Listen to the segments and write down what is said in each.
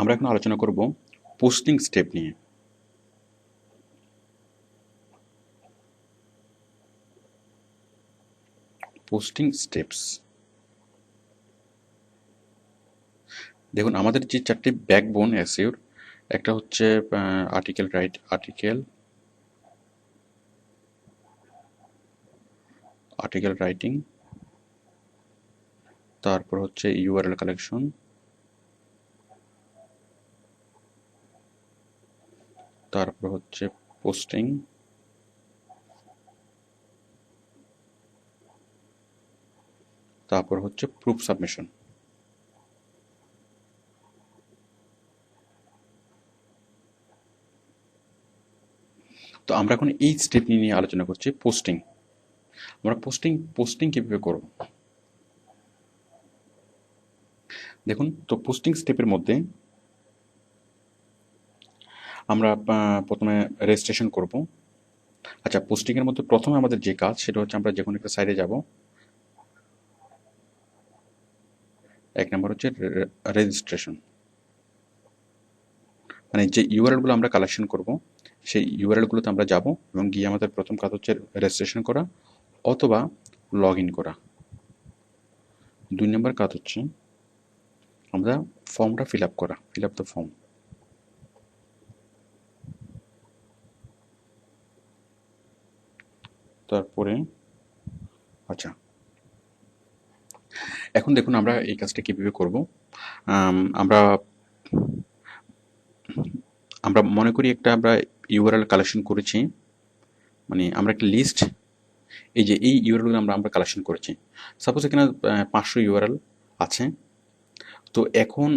আমরা এখন আলোচনা করব পোস্টিং স্টেপ নিয়ে। পোস্টিং স্টেপস দেখুন, আমাদের যে চারটি ব্যাকবোন এসইউর একটা হচ্ছে article write article article writing তারপর হচ্ছে ইউআরএল কালেকশন তারপর হচ্ছে পোস্টিং তারপর হচ্ছে প্রুফ সাবমিশন তো আমরা এখন এই স্টেপ নিয়ে আলোচনা করছি পোস্টিং আমরা পোস্টিং পোস্টিং কীভাবে করব? দেখুন, তো পোস্টিং স্টেপের মধ্যে আমরা প্রথমে রেজিস্ট্রেশন করব। আচ্ছা পোস্টিংয়ের মধ্যে প্রথমে আমাদের যে কাজ, সেটা হচ্ছে আমরা যে কোনো একটা সাইডে যাব। এক নম্বর হচ্ছে রেজিস্ট্রেশন মানে যে ইউআরএলগুলো আমরা কালেকশন করব, সেই ইউআরএলগুলোতে আমরা যাব এবং গিয়ে আমাদের প্রথম কাজ হচ্ছে রেজিস্ট্রেশন করা অথবা লগ ইন করা। দুই নম্বর কাজ হচ্ছে আমরা ফর্মটা ফিল আপ করা ফিল আপ দ্য ফর্ম তারপরে আচ্ছা। এখন দেখুন আমরা এই কাজটা কীভাবে করব। আমরা আমরা মনে করি একটা আমরা ইউআরএল কালেকশন করেছি। মানে আমরা একটা লিস্ট এই যে এই ইউআরএল আমরা আমরা কালেকশন করেছি। সাপোজ এখানে পাঁচশো ইউআরএল আছে। তো এখন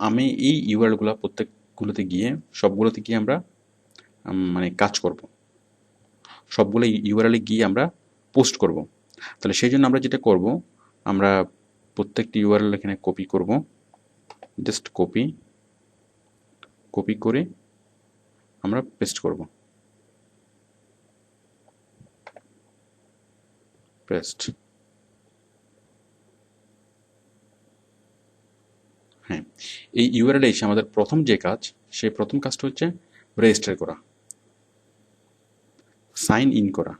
আমি এই ইউআরএলগুলো প্রত্যেকগুলোতে গিয়ে সবগুলোতে গিয়ে আমরা মানে কাজ করব। সবগুলো ইউআরএলে গিয়ে আমরা পোস্ট করব। তাহলে সেই জন্য আমরা যেটা করব, আমরা প্রত্যেকটি ইউআরএল এখানে কপি করব। জাস্ট কপি কপি করে আমরা পেস্ট করব। পেস্ট হ্যাঁ এই ইউআরএল এসে আমাদের প্রথম যে কাজ, সেই প্রথম কাজটা হচ্ছে রেজিস্টার করা। সাইন ইন করা।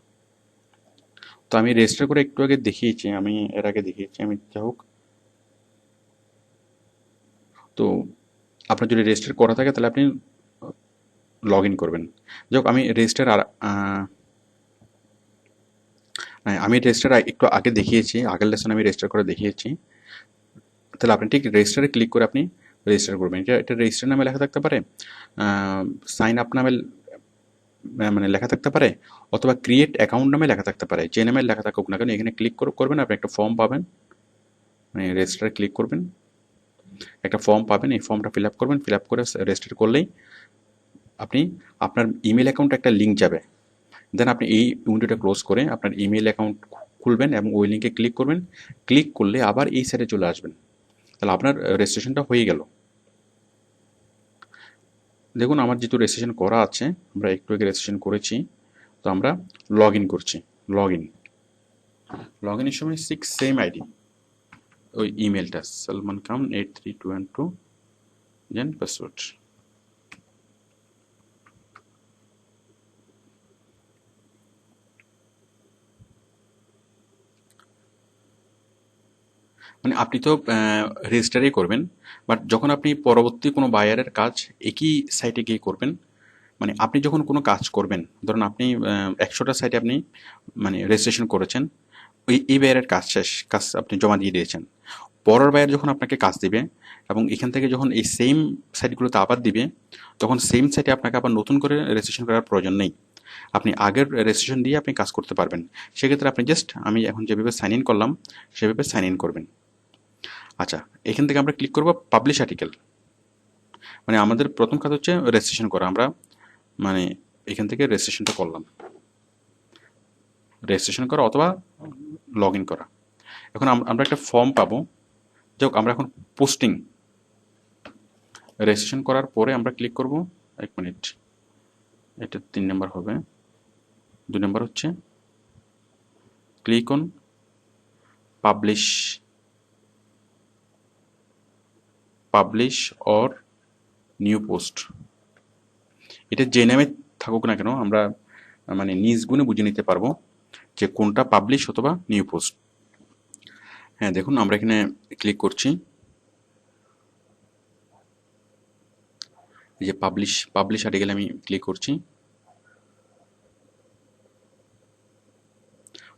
তো আমি রেজিস্টার করে একটু আগে দেখিয়েছি, আমি এর আগে দেখিয়েছি, আমি যা হোক। তো আপনার যদি রেজিস্টার করা থাকে, তাহলে আপনি লগ ইন করবেন। যাই আমি রেজিস্টার আর আমি রেজিস্টার একটু আগে দেখিয়েছি, আগের লেসন আমি রেজিস্টার করে দেখিয়েছি। তাহলে আপনি ঠিক রেজিস্টারে ক্লিক করে আপনি রেজিস্টার করবেন। এটা এটা রেজিস্টার নামে লেখা থাকতে পারে। সাইন আপ নামে মানে লেখা থাকতে পারে, অথবা ক্রিয়েট অ্যাকাউন্ট নামে লেখা থাকতে পারে। যে নামে লেখা থাকুক না কেন, এখানে ক্লিক করবেন, আপনি একটা ফর্ম পাবেন। মানে রেজিস্টারে ক্লিক করবেন। একটা ফর্ম পাবেন, এই ফর্মটা ফিল আপ করবেন। ফিল আপ করে রেজিস্টার করলেই আপনি আপনার ইমেল অ্যাকাউন্টে একটা লিঙ্ক যাবে। দেন আপনি এই উইন্ডোটা ক্লোজ করে আপনার ইমেল অ্যাকাউন্ট খুলবেন এবং ওই লিঙ্কে ক্লিক করবেন। ক্লিক করলে আবার এই সাইডে চলে আসবেন। তাহলে আপনার রেজিস্ট্রেশনটা হয়ে গেল। দেখুন, আমার যেহেতু রেজিস্ট্রেশন করা আছে, আমরা একটু আগে রেজিস্ট্রেশন করেছি, তো আমরা লগ ইন করছি লগ ইন লগ ইনের সময় সিক্স সেম আইডি ওই ইমেলটা Salman Khan eight three two and two then password মানে আপনি তো রেজিস্টারেই করবেন বাট যখন আপনি পরবর্তী কোনো বায়ারের কাজ একই সাইটে গিয়ে করবেন মানে আপনি যখন কোনো কাজ করবেন, ধরুন আপনি একশোটা সাইটে আপনি মানে রেজিস্ট্রেশন করেছেন, ওই, এই বায়ারের কাজ শেষ, কাজ আপনি জমা দিয়ে দিয়েছেন। পরের বায়ার যখন আপনাকে কাজ দিবে এবং এখান থেকে যখন এই সেম সাইটগুলোতে আবার দিবে, তখন সেম সাইটে আপনাকে আবার নতুন করে রেজিস্ট্রেশন করার প্রয়োজন নেই। আপনি আগের রেজিস্ট্রেশন দিয়ে আপনি কাজ করতে পারবেন। সেক্ষেত্রে আপনি জাস্ট আমি এখন যেভাবে সাইন ইন করলাম, সেভাবে সাইন ইন করবেন। আচ্ছা এখান থেকে আমরা ক্লিক করব পাবলিশ আর্টিকেল মানে আমাদের প্রথম কাজ হচ্ছে রেজিস্ট্রেশন করা। আমরা মানে এখান থেকে রেজিস্ট্রেশনটা করলাম। রেজিস্ট্রেশন করা অথবা লগ ইন করা। এখন আমরা একটা ফর্ম পাবো। যাই আমরা এখন পোস্টিং রেজিস্ট্রেশন করার পরে আমরা ক্লিক করব। এক মিনিট এটা তিন নম্বর হবে। দুই নম্বর হচ্ছে click on publish publish or new post এটা যে নামে থাকুক না কেন, আমরা মানে নিজ গুণে বুঝে নিতে পারব যে কোনটা পাবলিশ অথবা নিউ পোস্ট হ্যাঁ দেখুন, আমরা এখানে ক্লিক করছি। এই যে পাবলিশ পাবলিশ আর্টিকেল আমি ক্লিক করছি।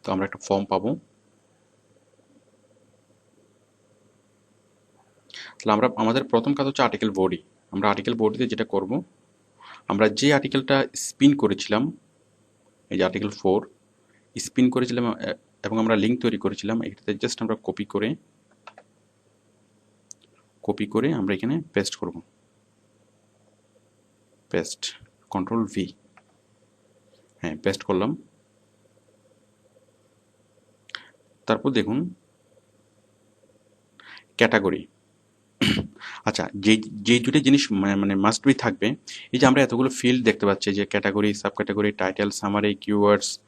তো আমরা একটা ফর্ম পাবো। তাহলে আমরা, আমাদের প্রথম কাজ হচ্ছে আর্টিকেল বডি আমরা আর্টিকেল বডিতে যেটা করব, আমরা যে আর্টিকেলটা স্পিন করেছিলাম, এই যে আর্টিকেল ফোর স্পিন করেছিলাম, এবং আমরা লিঙ্ক তৈরি করেছিলাম, এটাতে জাস্ট আমরা কপি করে কপি করে আমরা এখানে পেস্ট করব। পেস্ট কন্ট্রোল ভি হ্যাঁ পেস্ট করলাম। তারপর দেখুন ক্যাটাগরি আচ্ছা যে যে দুটো জিনিস মানে মানে মাস্ট বি থাকবে, এই যে আমরা এতগুলো ফিল্ড দেখতে পাচ্ছি, যে category sub category title summary keywords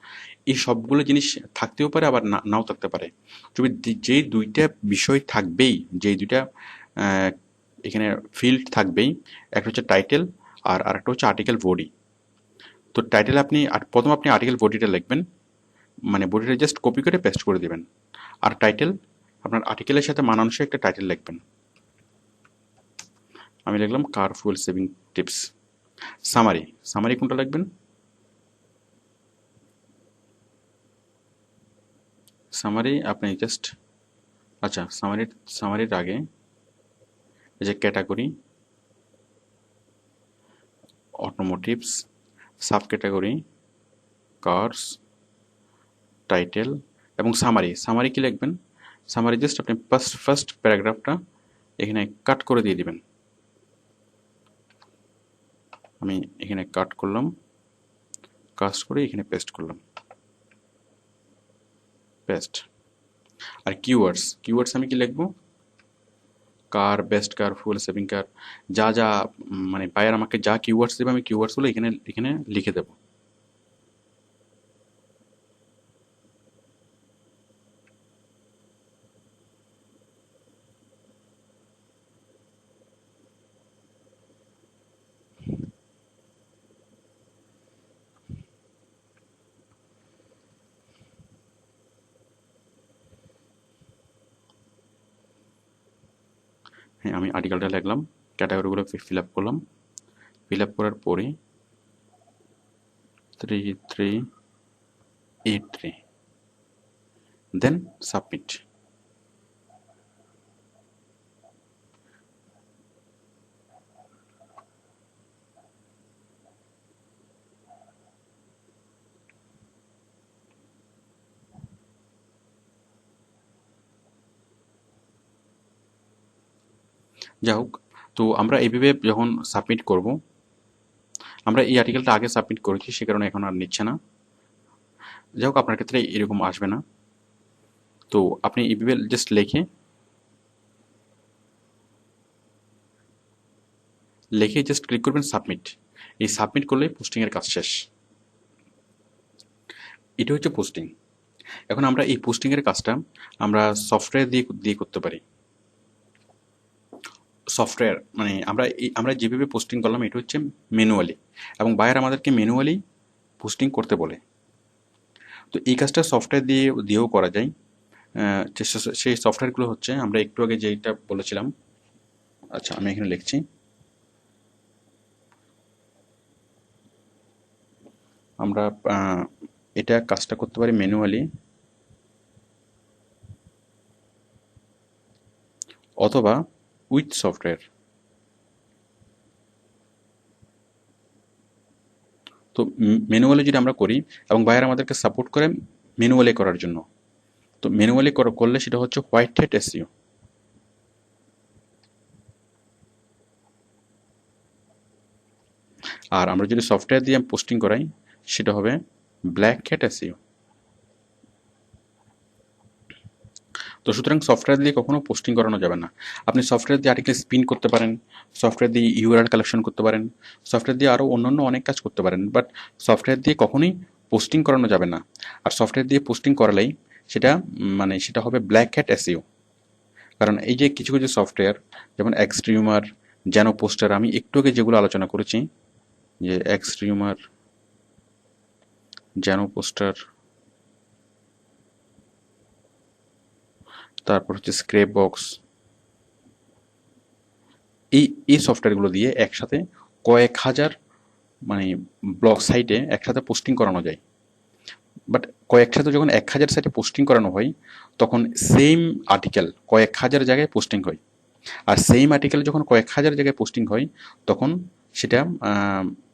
এই সবগুলো জিনিস থাকতেও পারে, আবার নাও থাকতে পারে। যে- যে দুইটা বিষয় থাকবেই, যে দুইটা এখানে ফিল্ড থাকবেই, একটা হচ্ছে টাইটেল আর আরেকটা হচ্ছে আর্টিকেল বডি তো টাইটেল আপনি প্রথম আপনি আর্টিকেল বডিটা লিখবেন মানে বডিটা জাস্ট কপি করে পেস্ট করে দিবেন। আর টাইটেল আপনার আর্টিকেলের সাথে মানানসই একটা টাইটেল লিখবেন। আমি লিখলাম car fuel saving tips summary summary কোনটা লিখবেন? সামারি আপনি জাস্ট আচ্ছা সামারির সামারির আগে এই যে category automotives sub category cars title এবং সামারি সামারি কি লিখবেন? সামারি জাস্ট আপনি ফার্স্ট ফার্স্ট প্যারাগ্রাফটা এখানে কাট করে দিয়ে দিবেন। আমি এখানে কাট করলাম কাস্ট করে এখানে পেস্ট করলাম। পেস্ট আর কিওয়ার্ডস কিওয়ার্ডস আমি কি লিখব? Car best car fuel saving car যা যা মানে বায়ার আমাকে যা কিওয়ার্ডস দেবে, আমি কিওয়ার্ডসগুলো এখানে এখানে লিখে দেবো। হ্যাঁ আমি আর্টিকেলটা লিখলাম ক্যাটাগরিগুলো ফিল আপ করলাম। ফিল আপ করার পরে three three eight three then submit যাই হোক, তো আমরা এইভাবে যখন সাবমিট করব, আমরা এই আর্টিকেলটা আগে সাবমিট করেছি, সে কারণে এখন আর নিচ্ছে না। যাই হোক, আপনার ক্ষেত্রে এরকম আসবে না। তো আপনি এইভাবে জাস্ট লেখে, লিখে জাস্ট ক্লিক করবেন সাবমিট এই সাবমিট করলে পোস্টিংয়ের কাজ শেষ। এটা হচ্ছে পোস্টিং এখন আমরা এই পোস্টিংয়ের কাজটা আমরা সফটওয়্যার দিয়ে দিয়ে করতে পারি। সফটওয়্যার মানে আমরা আমরা যেভাবে পোস্টিং করলাম, এটা হচ্ছে ম্যানুয়ালি এবং বায়ার আমাদেরকে ম্যানুয়ালি পোস্টিং করতে বলে। তো এই কাজটা সফটওয়্যার দিয়ে, দিয়েও করা যায়। সেই সফটওয়্যারগুলো হচ্ছে, আমরা একটু আগে যেটা বলেছিলাম আচ্ছা আমি এখানে লিখছি। আমরা এটা কাজটা করতে পারি ম্যানুয়ালি অথবা উইথ সফটওয়্যার। তো ম্যানুয়ালি যদি আমরা করি এবং বায়ার আমাদেরকে সাপোর্ট করে ম্যানুয়ালি করার জন্য, তো ম্যানুয়ালি করলে সেটা হচ্ছে হোয়াইট হ্যাট এসইও আর আমরা যদি সফটওয়্যার দিয়ে পোস্টিং করাই, সেটা হবে ব্ল্যাক হ্যাট এসইও তো সুতরাং সফটওয়্যার দিয়ে কখনো পোস্টিং করানো যাবে না। আপনি সফটওয়্যার দিয়ে আর্টিকেল স্পিন করতে পারেন সফটওয়্যার দিয়ে ইউআরএল কালেকশন করতে পারেন সফটওয়্যার দিয়ে আরও অন্যান্য অনেক কাজ করতে পারেন বাট সফটওয়্যার দিয়ে কখনোই পোস্টিং করানো যাবে না। আর সফটওয়্যার দিয়ে পোস্টিং করালেই সেটা মানে সেটা হবে ব্ল্যাক হ্যাট এসইও কারণ এই যে কিছু কিছু সফটওয়্যার যেমন এক্সট্রিউমার জ্যানো পোস্টার আমি একটু আগে যেগুলো আলোচনা করেছি, যে এক্সট্রিউমার জ্যানো পোস্টার তারপর হচ্ছে স্ক্রেপ বক্স এই এই সফটওয়্যারগুলো দিয়ে একসাথে কয়েক হাজার মানে ব্লগ সাইটে একসাথে পোস্টিং করানো যায়। বাট কয়েক সাথে যখন এক হাজার সাইটে পোস্টিং করানো হয়, তখন সেম আর্টিকেল কয়েক হাজার জায়গায় পোস্টিং হয়। আর সেম আর্টিকেল যখন কয়েক হাজার জায়গায় পোস্টিং হয়, তখন সেটা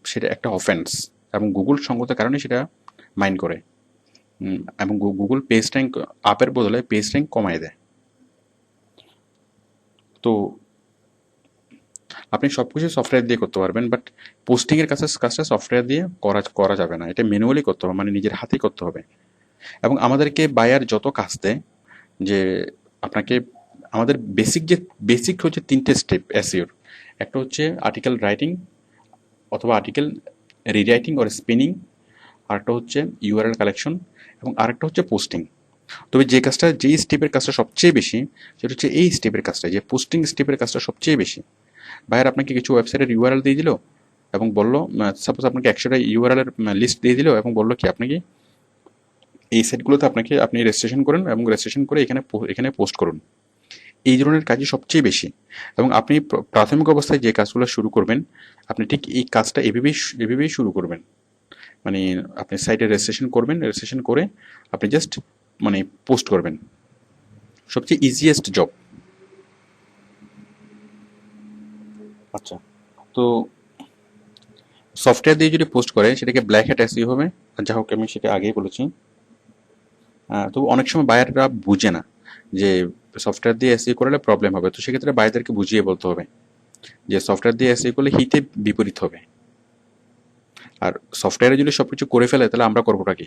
সেটা একটা অফেন্স এবং গুগল সঙ্গত কারণে সেটা মাইন্ড করে। এবং গুগল পেজ র্যাঙ্ক আপের বদলে পেজ র্যাঙ্ক কমায় দেয়। তো আপনি সব কিছু সফটওয়্যার দিয়ে করতে পারবেন বাট পোস্টিংয়ের কাছে, কাজটা সফটওয়্যার দিয়ে করা করা যাবে না। এটা ম্যানুয়ালি করতে হবে মানে নিজের হাতেই করতে হবে। এবং আমাদেরকে বায়ার যত কাজ দেয়, যে আপনাকে, আমাদের বেসিক যে বেসিক হচ্ছে তিনটে স্টেপ এসিওর একটা হচ্ছে আর্টিকেল রাইটিং অথবা আর্টিকেল রিরাইটিং ওর স্পিনিং আরেকটা হচ্ছে ইউআরএল কালেকশন এবং আরেকটা হচ্ছে পোস্টিং তবে যে কাজটা, যেই স্টেপের কাজটা সবচেয়ে বেশি, সেটা হচ্ছে এই স্টেপের কাজটা, যে পোস্টিং স্টেপের কাজটা সবচেয়ে বেশি। বাইরে আপনাকে কিছু ওয়েবসাইটের ইউআরএল দিয়ে দিল এবং বলল সাপোজ আপনাকে একশোটা ইউআরএল এর লিস্ট দিয়ে দিল এবং বলল কি আপনি কি এই সাইটগুলোতে আপনাকে, আপনি রেজিস্ট্রেশন করেন এবং রেজিস্ট্রেশন করে এখানে এখানে পোস্ট করুন। এই ধরনের কাজই সবচেয়ে বেশি। এবং আপনি প্রাথমিক অবস্থায় যে কাজগুলো শুরু করবেন, আপনি ঠিক এই কাজটা এভাবেই এভাবেই শুরু করবেন। মানে আপনি সাইটে রেজিস্ট্রেশন করবেন রেজিস্ট্রেশন করে আপনি জাস্ট মানে পোস্ট করবেন। সবচেয়ে ইজিয়েস্ট জব আচ্ছা। তো সফটওয়্যার দিয়ে যদি পোস্ট করে সেটাকে ব্ল্যাক হ্যাট এসিও হবে। আর যা হোক আমি সেটা আগেই বলেছি। তো অনেক সময় বায়াররা বুঝে না যে সফটওয়্যার দিয়ে এসিও করলে প্রবলেম হবে। তো সেক্ষেত্রে বায়ারদেরকে বুঝিয়ে বলতে হবে যে সফটওয়্যার দিয়ে এসিও করলে হিতে বিপরীত হবে। আর সফটওয়্যারে যদি সবকিছু করে ফেলে তাহলে আমরা করবোটা কি?